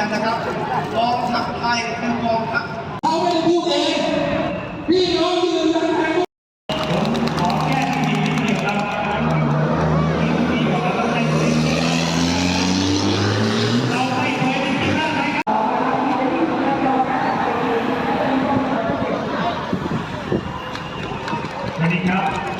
กันนะครับกองทัพไทยคือกองทัพเขาไม่ได้พูดเองพี่น้องยืนกันไทยขอแก้ที่ดีนิดเดียวครับสวัสดีครับ